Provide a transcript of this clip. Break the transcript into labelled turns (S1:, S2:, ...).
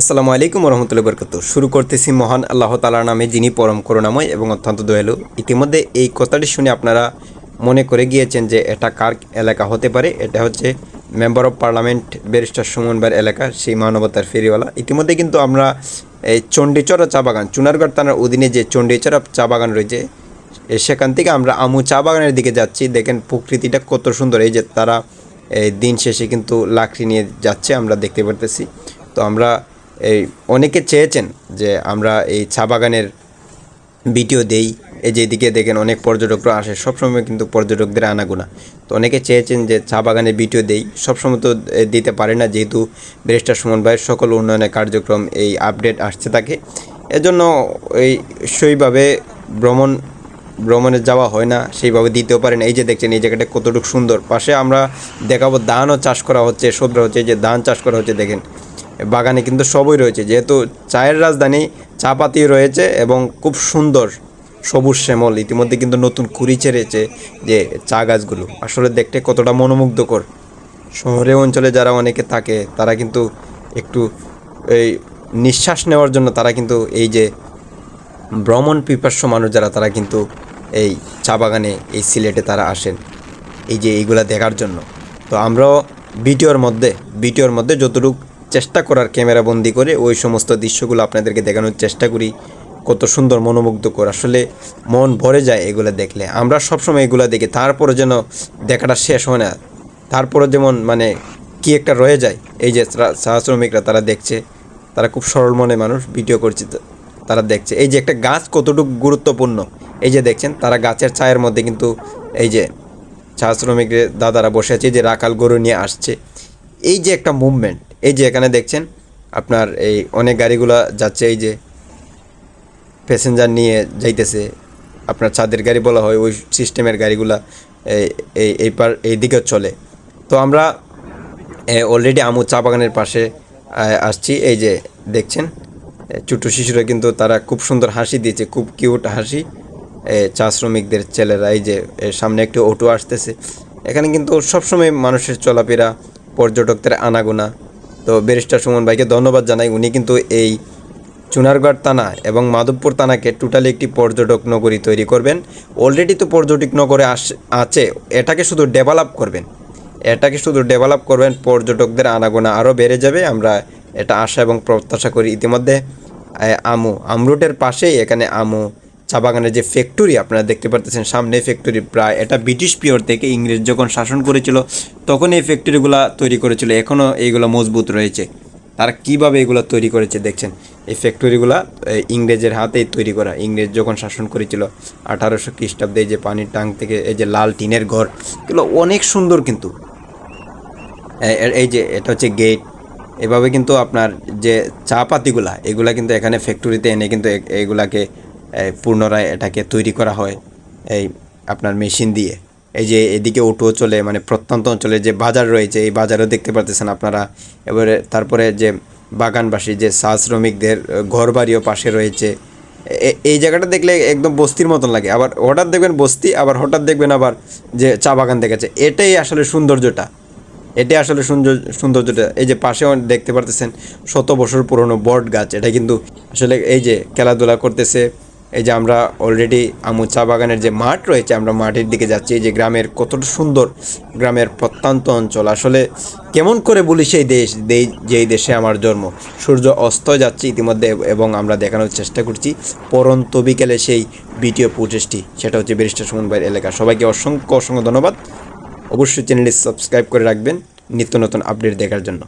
S1: আসসালামু আলাইকুম রহমতুল্লাহ বরকত শুরু করতেছি মহান আল্লাহ তালার নামে, যিনি পরম করুণাময় এবং অত্যন্ত দয়ালু। ইতিমধ্যে এই কথাটি শুনে আপনারা মনে করে গিয়েছেন যে এটা কার এলাকা হতে পারে? এটা হচ্ছে মেম্বার অফ পার্লামেন্ট ব্যারিস্টার সুমনবার এলাকা, সেই মানবতার ফেরিওয়ালা। ইতিমধ্যে কিন্তু আমরা এই চণ্ডীচড়া চা বাগান চুনারগড় থানার অধীনে যে চণ্ডীচড়া চা বাগান রয়েছে সেখান থেকে আমরা আমু চা বাগানের দিকে যাচ্ছি। দেখেন প্রকৃতিটা কত সুন্দর, এই যে তারা দিন শেষে কিন্তু লাকড়ি নিয়ে যাচ্ছে, আমরা দেখতে পারতেছি। তো আমরা এই অনেকে চেয়েছেন যে আমরা এই চা বাগানের ভিডিও দেই, এই যে এদিকে দেখেন অনেক পর্যটকরা আসে, সবসময় কিন্তু পর্যটকদের আনাগোনা। তো অনেকে চেয়েছেন যে চা বাগানের ভিডিও দেই, সবসময় তো দিতে পারে না, যেহেতু ব্যারিস্টার সুমন ভাইয়ের সকল উন্নয়নের কার্যক্রম এই আপডেট আসতে থাকে এজন্য এই সেইভাবে ভ্রমণ, ভ্রমণে যাওয়া হয় না, সেইভাবে দিতেও পারেন এই যে দেখছেন, এই জায়গাটা কতটুকু সুন্দর। পাশে আমরা দেখাবো, ধানও চাষ করা হচ্ছে সবজি হচ্ছে যে ধান চাষ করা হচ্ছে, দেখেন। বাগানে কিন্তু সবই রয়েছে। যেহেতু চায়ের রাজধানী চা পাতি রয়েছে এবং খুব সুন্দর সবুজ শ্যামল, ইতিমধ্যে কিন্তু নতুন কুড়ি ছেড়েছে যে চা গাছগুলো। আসলে দেখতে কতটা মনোমুগ্ধকর। শহরে অঞ্চলে যারা অনেকে থাকে, তারা কিন্তু একটু এই নিঃশ্বাস নেওয়ার জন্য তারা কিন্তু এই যে ভ্রমণ পিপাস্য মানুষ যারা, তারা কিন্তু এই চা বাগানে, এই সিলেটে তারা আসেন। এই যে এইগুলা দেখার জন্য। তো আমরাও ভিডিওর মধ্যে ভিডিওর মধ্যে যতটুকু চেষ্টা করার ক্যামেরা বন্দি করে ওই সমস্ত দৃশ্যগুলো আপনাদেরকে দেখানোর চেষ্টা করি। কত সুন্দর, মনোমুগ্ধকর। আসলে মন ভরে যায় এগুলো দেখলে। আমরা সবসময় এগুলো দেখি। তারপরে যেন দেখাটা শেষ হয় না। তারপরে যেমন মানে কি একটা রয়ে যায়। এই যে চা- শ্রমিকরা তারা দেখছে। তারা খুব সরল মনে মানুষ। ভিডিও করছে তারা দেখছে। এই যে একটা গাছ কতটুকু গুরুত্বপূর্ণ। এই যে দেখছেন, তারা গাছের ছায়ের মধ্যে কিন্তু এই যে চা শ্রমিকদের দাদারা বসে আছে। যে রাখাল গরু নিয়ে আসছে। এই যে একটা মুভমেন্ট এই যে এখানে দেখছেন, আপনার এই অনেক গাড়িগুলো যাচ্ছে, এই যে প্যাসেঞ্জার নিয়ে যাইতেছে। আপনার ছাদের গাড়ি বলা হয়, ওই সিস্টেমের গাড়িগুলা এই এই পার, এই দিকে চলে। তো আমরা অলরেডি আমু চা বাগানের পাশে আসছি। এই যে দেখছেন ছোট শিশুরা কিন্তু তারা খুব সুন্দর হাসি দিয়েছে, খুব কিউট হাসি। চা শ্রমিকদের ছেলেরা, এই যে সামনে একটি অটো আসতেছে। এখানে কিন্তু সবসময় মানুষের চলাফেরা, পর্যটকদের আনাগোনা তো ব্যারিস্টার সুমন ভাইকে ধন্যবাদ জানাই। উনি কিন্তু এই চুনারগড় থানা এবং মাধবপুর থানাকে টোটালি একটি পর্যটক নগরী তৈরি করবেন। অলরেডি তো পর্যটক নগরে আস, আছে। এটাকে শুধু ডেভেলপ করবেন। এটাকে শুধু ডেভেলপ করবেন, পর্যটকদের আনাগোনা আরও বেড়ে যাবে। আমরা এটা আশা এবং প্রত্যাশা করি। ইতিমধ্যে আমু, আমরুটের পাশেই এখানে আমু চা বাগানের যে ফ্যাক্টরি আপনারা দেখতে পারতেছেন, সামনে ফ্যাক্টরি প্রায় এটা ব্রিটিশ পিওর থেকে ইংরেজ যখন শাসন করেছিল, তখন এই ফ্যাক্টরিগুলো তৈরি করেছিল। এখনও এইগুলো মজবুত রয়েছে। তারা কীভাবে এগুলো তৈরি করেছে দেখছেন? এই ফ্যাক্টরিগুলো ইংরেজের হাতেই তৈরি করা। ইংরেজ যখন শাসন করেছিল, আঠারোশো খ্রিস্টাব্দে যে পানির ট্যাঙ্ক থেকে এই যে লাল টিনের ঘর, এগুলো অনেক সুন্দর কিন্তু। এই যে এটা হচ্ছে গেট এভাবে কিন্তু আপনার যে চা পাতিগুলা এগুলা কিন্তু এখানে ফ্যাক্টরিতে এনে কিন্তু এগুলাকে পুনরায় এটাকে তৈরি করা হয়, এই আপনার মেশিন দিয়ে। এই যে এদিকে অটো চলে মানে প্রত্যন্ত অঞ্চলে যে বাজার রয়েছে, এই বাজারও দেখতে পারতেছেন আপনারা। এবারে তারপরে যে বাগানবাসী, যে চা শ্রমিকদের ঘর বাড়িও পাশে রয়েছে। এই জায়গাটা দেখলে একদম বস্তির মতন লাগে। আবার হঠাৎ দেখবেন বস্তি, আবার হঠাৎ দেখবেন আবার যে চা বাগান দেখাচ্ছে এটাই আসলে সৌন্দর্যটা। এটাই আসলে সুন্দর সৌন্দর্যটা। এই যে পাশেও দেখতে পারতেছেন শত বছর পুরনো বট গাছ। এটা কিন্তু আসলে এই যে খেলাধুলা করতেছে এই যে আমরা অলরেডি আমু চা বাগানের যে মাঠ রয়েছে, আমরা মাঠের দিকে যাচ্ছি। এই যে গ্রামের কতটা সুন্দর গ্রামের প্রত্যন্ত অঞ্চল। আসলে কেমন করে বলি সেই দেশ যেই দেশে আমার জন্ম। সূর্য অস্ত যাচ্ছে ইতিমধ্যে এবং আমরা দেখানোর চেষ্টা করছি পরন্ত বিকেলে সেই ভিডিও ফুটেজটি। সেটা হচ্ছে ব্যারিস্টার সুমন ভাইয়ের এলাকা। সবাইকে অসংখ্য অসংখ্য ধন্যবাদ। অবশ্যই চ্যানেলটি সাবস্ক্রাইব করে রাখবেন নিত্য নতুন আপডেট দেখার জন্য।